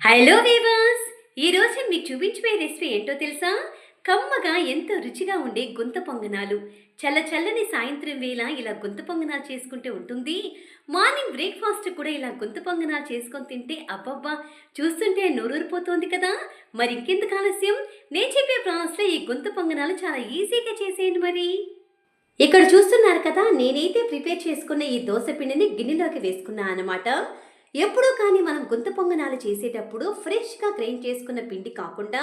Hello weavers! ఈరోజు మీకు చూపించబోయే రెసిపీ ఏంటో తెలుసా? కమ్మగా ఎంతో రుచిగా ఉండే గుంత పొంగనాలు. చల్ల చల్లని సాయంత్రం వేళ ఇలా గుంత పొంగనాలు చేసుకుంటే ఉంటుంది. మార్నింగ్ బ్రేక్ఫాస్ట్ కూడా ఇలా గుంత పొంగనాలు చేసుకొని తింటే అబ్బబ్బా! చూస్తుంటే నోరూరిపోతోంది కదా! మరి ఇంకెందుకు ఆలస్యం? నేను చెప్పే ప్రాసెస్లో ఈ గుంత పొంగనాలు చాలా ఈజీగా చేసేయండి మరి. ఇక్కడ చూస్తున్నారు కదా నేనైతే ప్రిపేర్ చేసుకున్న ఈ దోశ పిండిని గిన్నెలోకి వేసుకున్నా అనమాట ఎప్పుడూ కానీ మనం గుంత పొంగనాలు చేసేటప్పుడు ఫ్రెష్గా గ్రైండ్ చేసుకున్న పిండి కాకుండా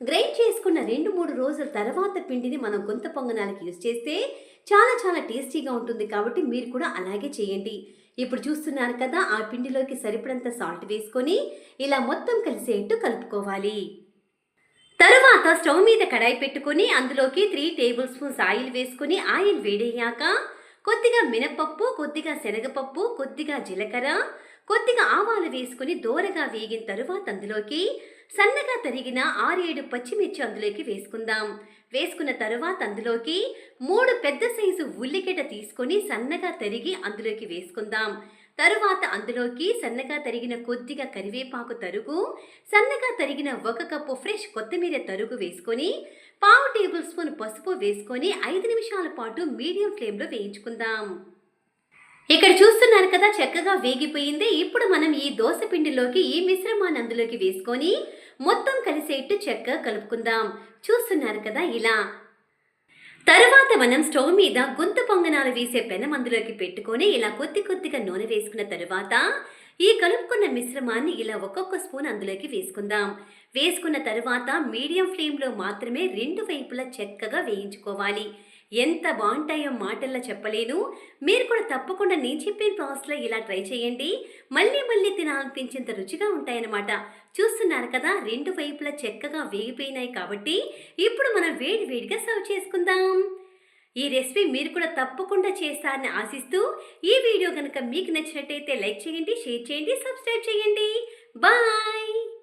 గ్రైండ్ చేసుకున్న రెండు మూడు రోజుల తర్వాత పిండిని మనం గుంత పొంగనాలకు యూజ్ చేస్తే చాలా చాలా టేస్టీగా ఉంటుంది కాబట్టి మీరు కూడా అలాగే చేయండి. ఇప్పుడు చూస్తున్నారు కదా ఆ పిండిలోకి సరిపడంత సాల్ట్ వేసుకొని ఇలా మొత్తం కలిసేట్టు కలుపుకోవాలి. తరువాత స్టవ్ మీద కడాయి పెట్టుకొని అందులోకి త్రీ టేబుల్ స్పూన్స్ ఆయిల్ వేసుకొని ఆయిల్ వేడయ్యాక కొద్దిగా మినపప్పు కొద్దిగా శనగపప్పు కొద్దిగా జీలకర్ర కొద్దిగా ఆవాలు వేసుకుని దోరగా వేగిన తరువాత అందులోకి సన్నగా తరిగిన ఆరేడు పచ్చిమిర్చి అందులోకి వేసుకుందాం. వేసుకున్న తరువాత అందులోకి మూడు పెద్ద సైజు ఉల్లిగడ్డ తీసుకొని సన్నగా తరిగి అందులోకి వేసుకుందాం. తరువాత అందులోకి సన్నగా తరిగిన కొద్దిగా కరివేపాకు తరుగు సన్నగా తరిగిన ఒక కప్పు ఫ్రెష్ కొత్తిమీర తరుగు వేసుకొని పావు టేబుల్ స్పూన్ పసుపు వేసుకొని ఐదు నిమిషాల పాటు మీడియం ఫ్లేమ్లో వేయించుకుందాం. ఇక్కడ చూస్తున్నారు కదా చక్కగా వేగిపోయింది. ఇప్పుడు మనం ఈ దోశ పిండిలోకి ఈ మిశ్రమాన్ని అందులోకి వేసుకొని మొత్తం కలిసేట్టు చక్కగా కలుపుకుందాం. చూస్తున్నారు కదా ఇలా తర్వాత మనం స్టవ్ మీద గుంత పొంగనాలు వేసే పెనం అందులోకి పెట్టుకొని ఇలా కొద్ది కొద్దిగా నూనె వేసుకున్న తరువాత ఈ కలుపుకున్న మిశ్రమాన్ని ఇలా ఒక్కొక్క స్పూన్ అందులోకి వేసుకుందాం. వేసుకున్న తరువాత మీడియం ఫ్లేమ్లో మాత్రమే రెండు వైపులా చక్కగా వేయించుకోవాలి. ఎంత బాగుంటాయో మాటల్లో చెప్పలేను. మీరు కూడా తప్పకుండా నేను చెప్పిన ప్రాసెస్లో ఇలా ట్రై చేయండి. మళ్ళీ మళ్ళీ తినాలనిపించేంత రుచిగా ఉంటాయన్నమాట. చూస్తున్నారు కదా రెండు వైపులా చక్కగా వేగిపోయినాయి కాబట్టి ఇప్పుడు మనం వేడి వేడిగా సర్వ్ చేసుకుందాం. ఈ రెసిపీ మీరు కూడా తప్పకుండా చేస్తారని ఆశిస్తూ ఈ వీడియో కనుక మీకు నచ్చినట్టయితే లైక్ చేయండి షేర్ చేయండి సబ్స్క్రైబ్ చేయండి. బాయ్!